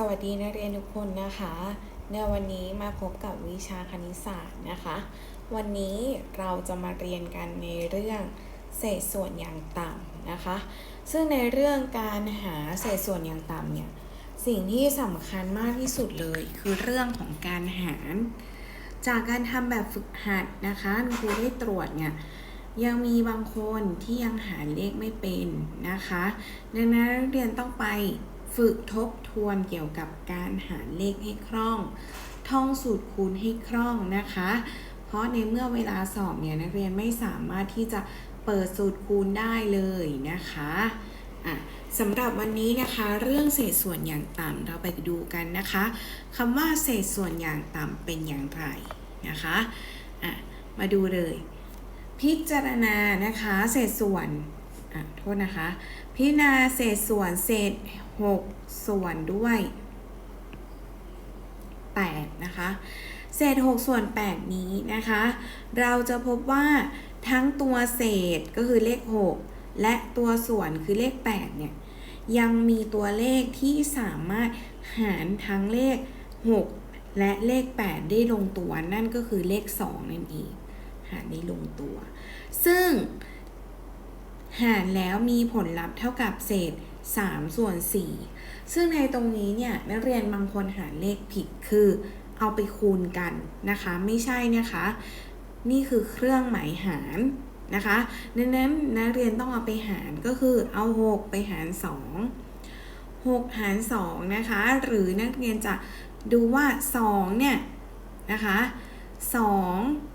สวัสดีนักเรียนทุกคนนะคะ ในวันนี้มาพบกับวิชาคณิตศาสตร์นะคะ วันนี้เราจะมาเรียนกันในเรื่องเศษส่วนอย่างต่ำนะคะ ซึ่งในเรื่องการหาเศษส่วนอย่างต่ำเนี่ยสิ่งที่สำคัญมากที่สุดเลยคือเรื่องของการหาร จากการทำแบบฝึกหัดนะคะครูได้ตรวจเนี่ยยังมีบางคนที่ยังหาเลขไม่เป็นนะคะ ดังนั้นนักเรียนต้องไป ฝึกทบทวนเกี่ยวกับการหาเลขให้คล่อง ท่องสูตรคูณให้คล่องนะคะ เพราะในเมื่อเวลาสอบเนี่ยนักเรียนไม่สามารถที่จะเปิดสูตรคูณได้เลยนะคะอะสำหรับวันนี้นะคะเรื่องเศษส่วนอย่างต่ำเราไปดูกันนะคะคำว่าเศษส่วนอย่างต่ำเป็นอย่างไรนะคะอะมาดูเลย พิจารณานะคะเศษส่วน อะโทษนะคะ พิจารณาเศษส่วนเศษ 6 ส่วนด้วย 8 นะคะ เศษ 6 ส่วน 8 นี้นะคะ เราจะพบว่าทั้งตัวเศษก็คือเลข 6 และตัวส่วนคือเลข 8 เนี่ย ยังมีตัวเลขที่สามารถหารทั้งเลข 6 และเลข 8 ได้ลงตัวนั่นก็คือเลข 2 นั่นเองหารได้ลงตัว ซึ่ง หารแล้วมีผลลัพธ์เท่ากับเศษ 3 ส่วน 4 ซึ่งในตรงนี้เนี่ยนักเรียนบางคนหารเลขผิดคือเอาไปคูณกันนะคะ ไม่ใช่นะคะ นี่คือเครื่องหมายหารนะคะดังนั้นนักเรียนต้องเอาไปหารก็คือเอา 6 ไปหาร 2 6 หาร 2 นะคะ หรือนักเรียนจะดูว่า 2 เนี่ย นะคะ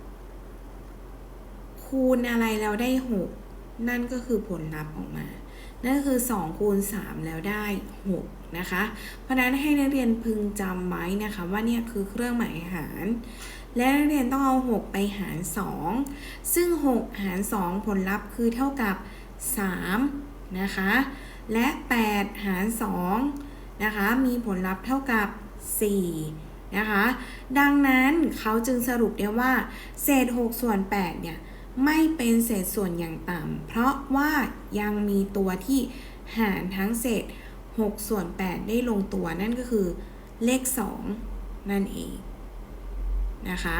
2คูณอะไรแล้วได้ 6 นั่นก็คือผลลัพธ์ออกมา นั่นคือ2คูณ3แล้วได้ 6 นะคะ เพราะฉะนั้นให้นักเรียนพึงจำไว้นะคะว่าเนี่ยคือเครื่องหมายหาร และนักเรียนต้องเอา 6 ไปหาร 2 ซึ่ง 6 หาร 2 ผลลัพธ์คือเท่ากับ 3 นะคะ และ 8 หาร 2 นะคะ มีผลลัพธ์เท่ากับ 4 นะคะ ดังนั้นเขาจึงสรุปได้ว่า เศษ 6 ส่วน 8 เนี่ย ไม่เป็นเศษส่วนอย่างต่ำ เพราะว่ายังมีตัวที่หารทั้งเศษ 6 ส่วน 8 ได้ลงตัวนั่นก็คือเลข 2 นั่นเอง นะคะ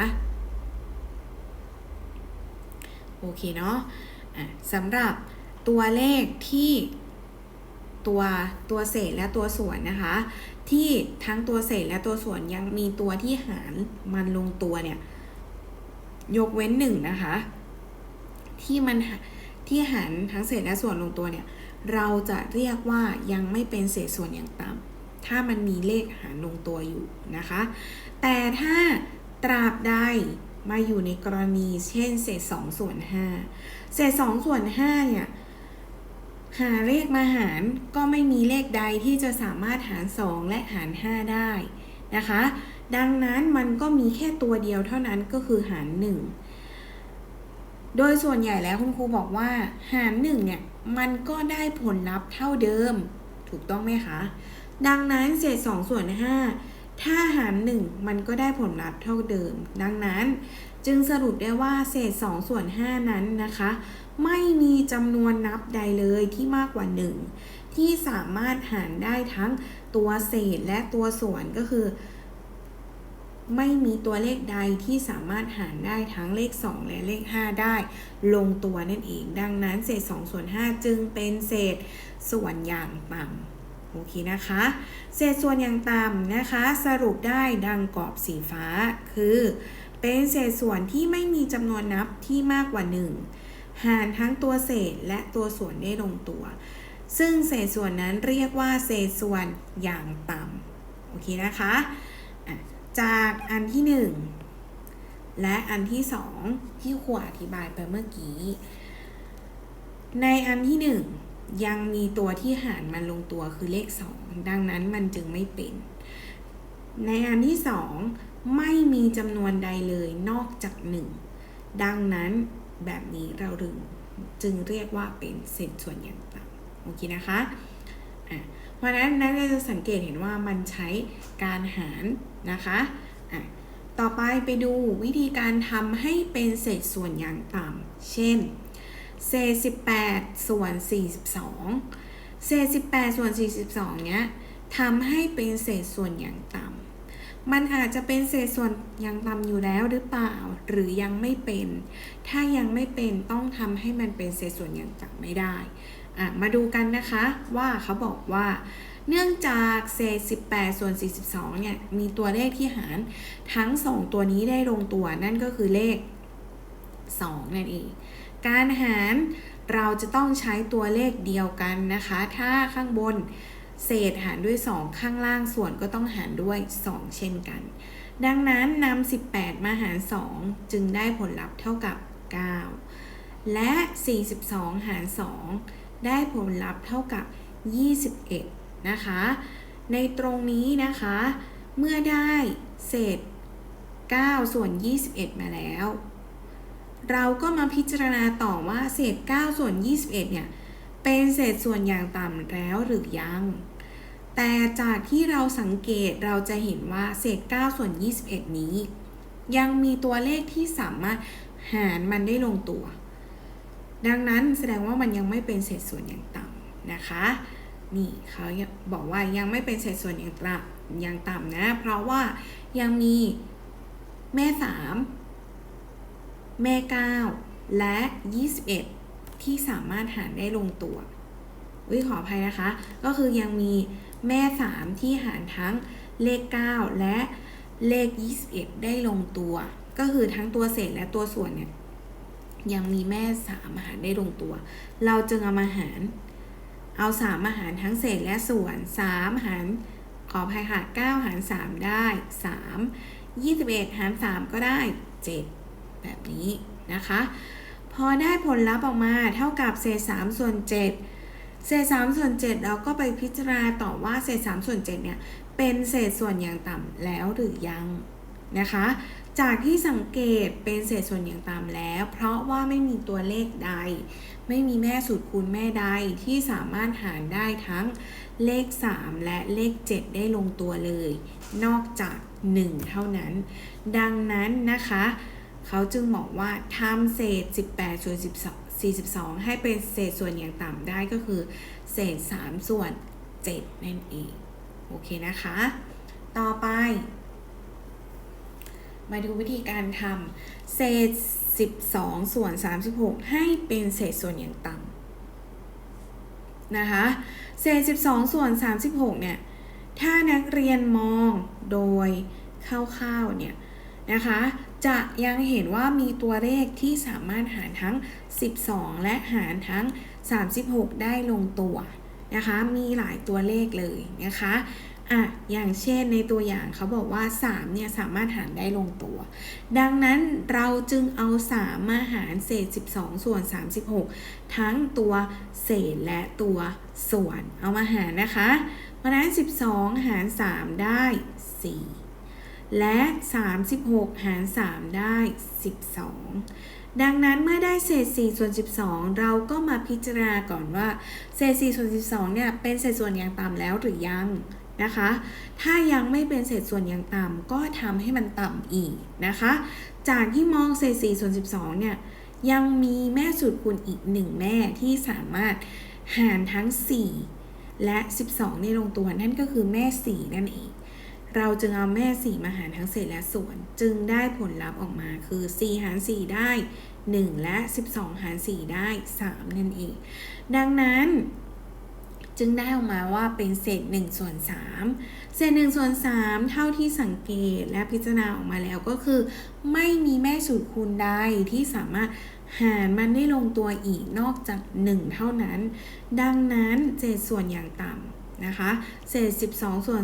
โอเคเนาะะสำหรับตัวเลขที่ตัวตัวเศษและตัวส่วนนะคะ ที่ทั้งตัวเศษและตัวส่วนยังมีตัวที่หารมันลงตัวเนี่ย ยกเว้นหนึ่งนะคะ ที่มันที่หารทั้งเศษและส่วนลงตัวเนี่ย เราจะเรียกว่ายังไม่เป็นเศษส่วนอย่างต่ำถ้ามันมีเลขหารลงตัวอยู่นะคะ แต่ถ้าตราบใดมาอยู่ในกรณีเช่นเศษ2ส่วน5เศษ2ส่วน5เนี่ยหาเลขมาหารก็ไม่มีเลขใดที่จะสามารถหาร 2 และหาร 5 ได้นะคะ ดังนั้นมันก็มีแค่ตัวเดียวเท่านั้นก็คือหาร 1 โดยส่วนใหญ่แล้วคุณครูบอกว่า หาร1เนี่ยมันก็ได้ผลลัพธ์เท่าเดิม ถูกต้องไหมคะ ดังนั้นเศษ2ส่วน5ถ้าหาร1มันก็ได้ผลลัพธ์เท่าเดิม ดังนั้นจึงสรุปได้ว่าเศษ2ส่วน5นั้นนะคะ ไม่มีจำนวนนับใดเลยที่มากกว่า 1 ที่สามารถหารได้ทั้งตัวเศษและตัวส่วนก็คือ ไม่มีตัวเลขใดที่สามารถหารได้ทั้งเลข 2 และเลข 5 ได้ ลงตัวนั่นเอง ดังนั้นเศษ2ส่วน5จึงเป็นเศษส่วนอย่างต่ำโอเคนะคะ เศษส่วนอย่างต่ำนะคะ สรุปได้ดังกรอบสีฟ้าคือ เป็นเศษส่วนที่ไม่มีจำนวนนับที่มากกว่า 1 หารทั้งตัวเศษและตัวส่วนได้ลงตัว ซึ่งเศษส่วนนั้นเรียกว่าเศษส่วนอย่างต่ำโอเคนะคะะ จากอันที่ 1 และอันที่ 2 ที่ครูอธิบายไปเมื่อกี้ ในอันที่ 1 ยังมีตัวที่หารมันลงตัวคือเลข 2 ดังนั้นมันจึงไม่เป็น ในอันที่ 2 ไม่มีจำนวนใดเลยนอกจาก 1 ดังนั้นแบบนี้เราดึงจึงเรียกว่าเป็นเศษส่วนอย่างต่ำโอเคนะคะอะ เพราะฉะนั้นนักเรียนจะสังเกตเห็นว่ามันใช้การหารนะคะะต่อไปไปดูวิธีการทำให้เป็นเศษส่วนอย่างต่ำเช่น เศษ 18 ส่วน 42 เศษ 18 ส่วน 42 เนี้ยทำให้เป็นเศษส่วนอย่างต่ำ มันอาจจะเป็นเศษส่วนอย่างต่ำอยู่แล้วหรือเปล่า หรือยังไม่เป็น ถ้ายังไม่เป็นต้องทำให้มันเป็นเศษส่วนอย่างต่ำไม่ได้ มาดูกันนะคะว่าเขาบอกว่า เนื่องจากเศษ 18 ส่วน 42 เนี่ย มีตัวเลขที่หารทั้ง 2 ตัวนี้ได้ลงตัวนั่นก็คือเลข 2 นั่นเอง การหารเราจะต้องใช้ตัวเลขเดียวกันนะคะ ถ้าข้างบนเศษหารด้วย 2 ข้างล่างส่วนก็ต้องหารด้วย 2 เช่นกัน ดังนั้นนำ18 มาหาร 2 จึงได้ผลลัพธ์เท่ากับ 9 และ 42 หาร 2 ได้ผลลัพธ์เท่ากับ 21 นะคะ ในตรงนี้นะคะ เมื่อได้เศษ 9 ส่วน 21 มาแล้ว เราก็มาพิจารณาต่อว่าเศษ 9 ส่วน 21 เนี่ย เป็นเศษส่วนอย่างต่ำแล้วหรือยัง แต่จากที่เราสังเกตเราจะเห็นว่าเศษ 9 ส่วน 21 นี้ ยังมีตัวเลขที่สามารถหารมันได้ลงตัว ดังนั้นแสดงว่ามันยังไม่เป็นเศษส่วนอย่างต่ำนะคะ นี่เขาบอกว่ายังไม่เป็นเศษส่วนอย่างต่ำอย่างต่ำนะ เพราะว่ายังมีแม่3แม่ 9 และ 21 ที่สามารถหารได้ลงตัววิขออภัยนะคะ ก็คือยังมีแม่ 3 ที่หารทั้งเลข 9 และเลข 21 ได้ลงตัว ก็คือทั้งตัวเศษและตัวส่วนเนี่ย ยังมีแม่3หารได้ลงตัว เราจึงเอามาหาร เอา3มอาหารทั้งเศษและส่วน3หารขออภัยค่ะ9หาร 3 ได้ 3 21 หาร 3 ก็ได้ 7 แบบนี้นะคะ พอได้ผลลัพธ์ออกมาเท่ากับเศษ3ส่วน 7 เศษ3ส่วน 7 เราก็ไปพิจารณาต่อว่าเศษ3ส่วน 7 เนี่ย เป็นเศษส่วนอย่างต่ำแล้วหรือยังนะคะ จากที่สังเกตเป็นเศษส่วนอย่างต่ำแล้ว เพราะว่าไม่มีตัวเลขใด ไม่มีแม่สูตรคูณแม่ใดที่สามารถหารได้ทั้งเลข 3 และเลข 7 ได้ลงตัวเลย นอกจาก 1 เท่านั้น ดังนั้นนะคะ เขาจึงบอกว่าทำเศษ 18 ส่วน 12 42 ให้เป็นเศษส่วนอย่างต่ำได้ก็คือ เศษ 3 ส่วน 7 นั่นเอง โอเคนะคะ ต่อไป มาดูวิธีการทำเศษ 12 ส่วน 36 ให้เป็นเศษส่วนอย่างต่ำนะคะเศษ 12 ส่วน 36 เนี่ย ถ้านักเรียนมองโดยคร่าวๆเนี่ยนะคะ จะยังเห็นว่ามีตัวเลขที่สามารถหารทั้ง 12 และหารทั้ง 36 ได้ลงตัวนะคะ มีหลายตัวเลขเลยนะคะ อะอย่างเช่นในตัวอย่างเขาบอกว่า 3 เนี่ย สามารถหารได้ลงตัว ดังนั้นเราจึงเอา 3 มาหารเศษ 12 ส่วน 36 ทั้งตัวเศษและตัวส่วนเอามาหารนะคะเพราะนั้น 12 หาร 3 ได้ 4 และ 36 หาร 3 ได้ 12 ดังนั้นเมื่อได้เศษ 4 ส่วน 12 เราก็มาพิจารณาก่อนว่า เศษ 4 ส่วน 12 เนี่ย เป็นเศษส่วนอย่างต่ำแล้วหรือยัง นะคะ ถ้ายังไม่เป็นเศษส่วนอย่างต่ำก็ทำให้มันต่ำอีกนะคะ จากที่มองเศษ4ส่วน12 เนี่ย ยังมีแม่สูตรคูณอีก 1 แม่ที่สามารถหารทั้ง 4 และ 12 ในลงตัวนั่นก็คือแม่ 4 นั่นเอง เราจึงเอาแม่ 4 มาหารทั้งเศษและส่วน จึงได้ผลลัพธ์ออกมาคือ 4 หาร 4 ได้ 1 และ 12 หาร 4 ได้ 3 นั่นเอง ดังนั้น จึงได้ออกมาว่าเป็นเศษ1ส่วน3เศษ1ส่วน3เท่าที่สังเกตและพิจารณาออกมาแล้วก็คือ ไม่มีแม่สูตรคูณใดที่สามารถหารมันได้ลงตัวอีกนอกจาก 1 เท่านั้น ดังนั้นเศษส่วนอย่างต่ำนะคะ เศษ 12 ส่วน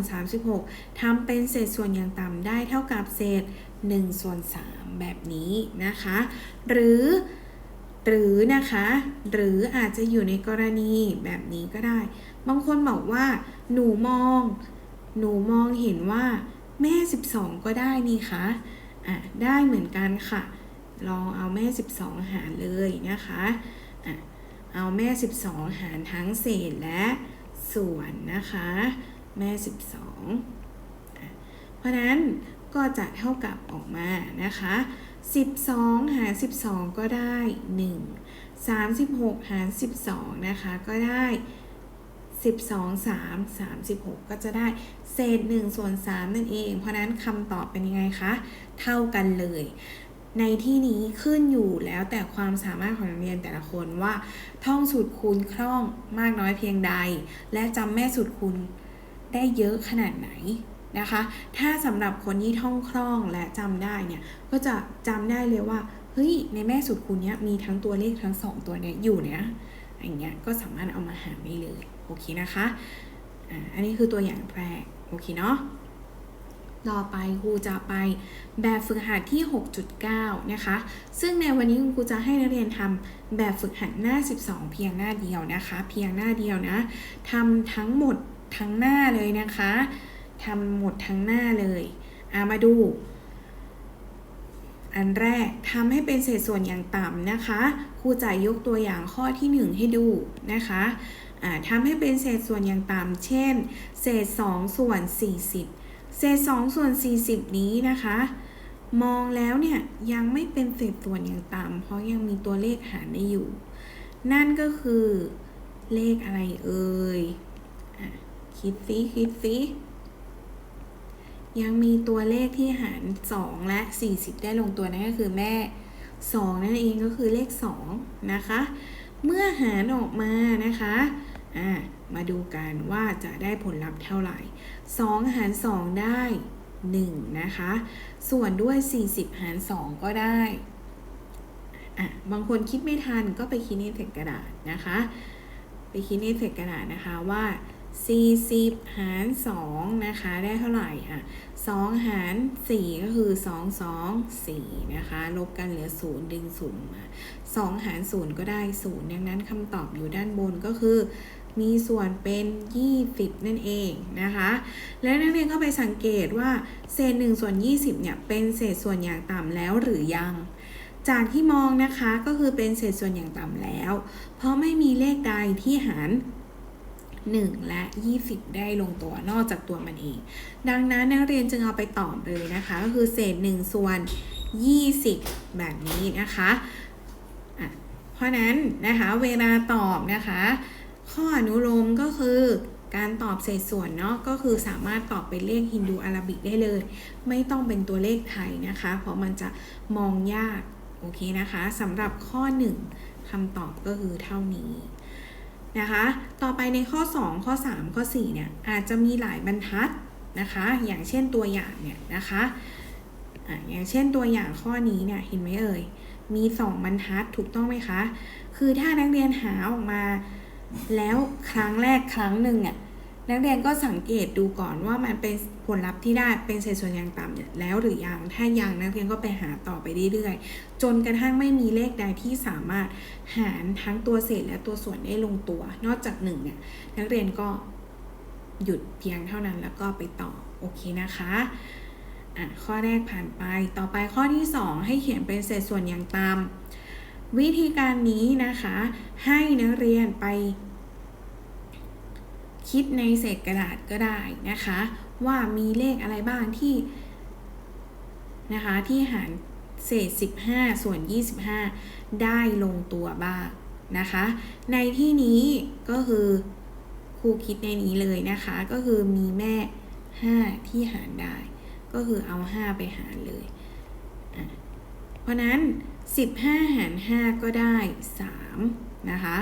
36ทำเป็นเศษส่วนอย่างต่ำได้เท่ากับเศษ 1 ส่วน 3 แบบนี้นะคะ หรือหรือนะคะ หรืออาจจะอยู่ในกรณีแบบนี้ก็ได้ บางคนบอกว่า หนูมอง หนูมองเห็นว่าแม่ 12 ก็ได้นี่คะอะได้เหมือนกันค่ะ ลองเอาแม่ 12 หารเลยนะคะอะเอาแม่ 12 หารทั้งเศษและส่วนนะคะ แม่ 12อะเพราะนั้นก็จะเท่ากับออกมานะคะ 12 หาร 12 ก็ได้ 1 36 หาร 12 นะคะ ก็ได้ 12 3 36 ก็จะได้เศษ1ส่วน3นั่นเอง เพราะนั้นคำตอบเป็นยังไงคะ เท่ากันเลย ในที่นี้ขึ้นอยู่แล้วแต่ความสามารถของนักเรียนแต่ละคนว่า ท่องสูตรคูณคล่องมากน้อยเพียงใด และจำแม่สูตรคูณได้เยอะขนาดไหนนะคะ ถ้าสำหรับคนที่ท่องคล่องและจำได้เนี่ย ก็จะจำได้เลยว่าเฮ้ยในแม่สูตรคูณเนี้ยมีทั้งตัวเลขทั้งสองตัวเนี้ยอยู่เนี่ยอย่างเงี้ยก็สามารถเอามาหารได้เลย โอเคนะคะอันนี้คือตัวอย่างแรก โอเคเนาะต่อไปครูจะไปแบบฝึกหัดที่ 6.9 นะคะ ซึ่งในวันนี้คุณครูจะให้นักเรียนทำแบบฝึกหัดหน้า 12 เพียงหน้าเดียวนะคะ เพียงหน้าเดียวนะทำทั้งหมดทั้งหน้าเลยนะคะทำหมดทั้งหน้าเลยอามาดู อันแรกทำให้เป็นเศษส่วนอย่างต่ำนะคะครูจะยกตัวอย่างข้อที่ 1 ให้ดูนะคะ ทำให้เป็นเศษส่วนอย่างต่ำเช่น เศษ 2 ส่วน 40 เศษ 2 ส่วน 40 นี้นะคะ มองแล้วเนี่ยยังไม่เป็นเศษส่วนอย่างต่ำเพราะยังมีตัวเลขหารได้อยู่ นั่นก็คือเลขอะไรเอ่ยอคิดซิคิดซิยังมีตัวเลขที่หาร 2 และ 40 ได้ลงตัวนั่นก็คือแม่ 2 นั่นเองก็คือเลข 2 นะคะ เมื่อหารออกมานะคะอะมาดูกันว่าจะได้ผลลัพธ์เท่าไหร่ 2 หาร 2 ได้ 1 นะคะ ส่วนด้วย 40 หาร 2 ก็ได้อะบางคนคิดไม่ทันก็ไปคิดในเศษกระดาษนะคะ ไปคิดในเศษกระดาษนะคะว่า 40 หาร 2 นะคะ ได้เท่าไหร่อะ2หาร 4 ก็คือ 2 2 4 นะคะ ลบกันเหลือ 0 ดึง 0 มา 2 หาร 0 ก็ได้ 0 ดังนั้นคำตอบอยู่ด้านบนก็คือ มีส่วนเป็น 20 นั่นเองนะคะ แล้วนักเรียนก็ไปสังเกตว่า เศษ1ส่วน 20 เนี่ย เป็นเศษส่วนอย่างต่ำแล้วหรือยังจากที่มองนะคะก็คือเป็นเศษส่วนอย่างต่ำแล้ว เพราะไม่มีเลขใดที่หาร 1 และ 20 ได้ลงตัวนอกจากตัวมันเอง ดังนั้นนักเรียนจึงเอาไปตอบเลยนะคะ ก็คือเศษ 1 ส่วน 20 แบบนี้นะคะะเพราะนั้นนะคะเวลาตอบนะคะ ข้ออนุโลมก็คือการตอบเศษส่วนเนาะก็คือสามารถตอบเป็นเลขฮินดูอาราบิกได้เลย ไม่ต้องเป็นตัวเลขไทยนะคะ เพราะมันจะมองยาก โอเคนะคะสำหรับข้อ 1คำตอบก็คือเท่านี้ นะคะ ต่อไปในข้อ 2 ข้อ 3 ข้อ 4 เนี่ย อาจจะมีหลายบรรทัดนะคะ อย่างเช่นตัวอย่างเนี่ยนะคะอะอย่างเช่นตัวอย่างข้อนี้เนี่ย เห็นไหมเอ่ย มี 2 บรรทัดถูกต้องไหมคะ คือถ้านักเรียนหาออกมาแล้วครั้งแรกครั้งหนึ่งอะ นักเรียนก็สังเกตดูก่อนว่ามันเป็นผลลัพธ์ที่ได้เป็นเศษส่วนอย่างต่ำแล้วหรือยัง ถ้ายังนักเรียนก็ไปหาต่อไปเรื่อยๆ จนกระทั่งไม่มีเลขใดที่สามารถหารทั้งตัวเศษและตัวส่วนได้ลงตัว นอกจากหนึ่งเนี่ยนักเรียนก็หยุดเพียงเท่านั้นแล้วก็ไปต่อโอเคนะคะอะข้อแรกผ่านไป ต่อไปข้อที่ 2 ให้เขียนเป็นเศษส่วนอย่างต่ำวิธีการนี้นะคะ ให้นักเรียนไป คิดในเศษกระดาษก็ได้นะคะ ว่ามีเลขอะไรบ้างที่นะคะที่หารเศษ 15 ส่วน 25 ได้ลงตัวบ้างนะคะ ในที่นี้ก็คือครูคิดในนี้เลยนะคะ ก็คือมีแม่ 5 ที่หารได้ ก็คือเอา 5 ไปหารเลย เพราะนั้น 15 หาร 5 ก็ได้ 3 นะคะ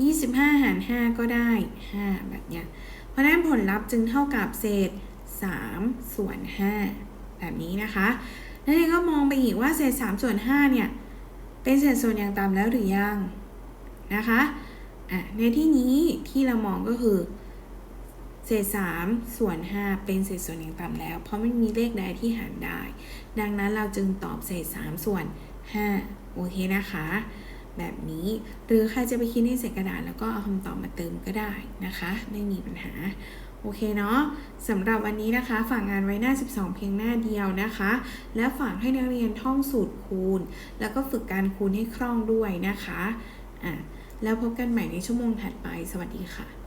25 หาร 5 ก็ได้ 5 แบบเนี้ย เพราะนั้นผลลัพธ์จึงเท่ากับเศษ 3 ส่วน 5 แบบนี้นะคะแล้วเราก็มองไปอีกว่าเศษ 3 ส่วน 5 เนี่ย เป็นเศษส่วนอย่างต่ำแล้วหรือยังนะคะอะในที่นี้ที่เรามองก็คือ เศษ 3 ส่วน 5 เป็นเศษส่วนอย่างต่ำแล้ว เพราะไม่มีเลขใดที่หารได้ ดังนั้นเราจึงตอบเศษ 3 ส่วน 5 โอเคนะคะ แบบนี้ หรือใครจะไปคิดในเศษกระดาษแล้วก็เอาคำตอบมาเติมก็ได้นะคะ ไม่มีปัญหาโอเคเนาะสำหรับวันนี้นะคะ ฝากงานไว้หน้า 12 เพียงหน้าเดียวนะคะ และฝากให้นักเรียนท่องสูตรคูณ แล้วก็ฝึกการคูณให้คล่องด้วยนะคะอะแล้วพบกันใหม่ในชั่วโมงถัดไป สวัสดีค่ะ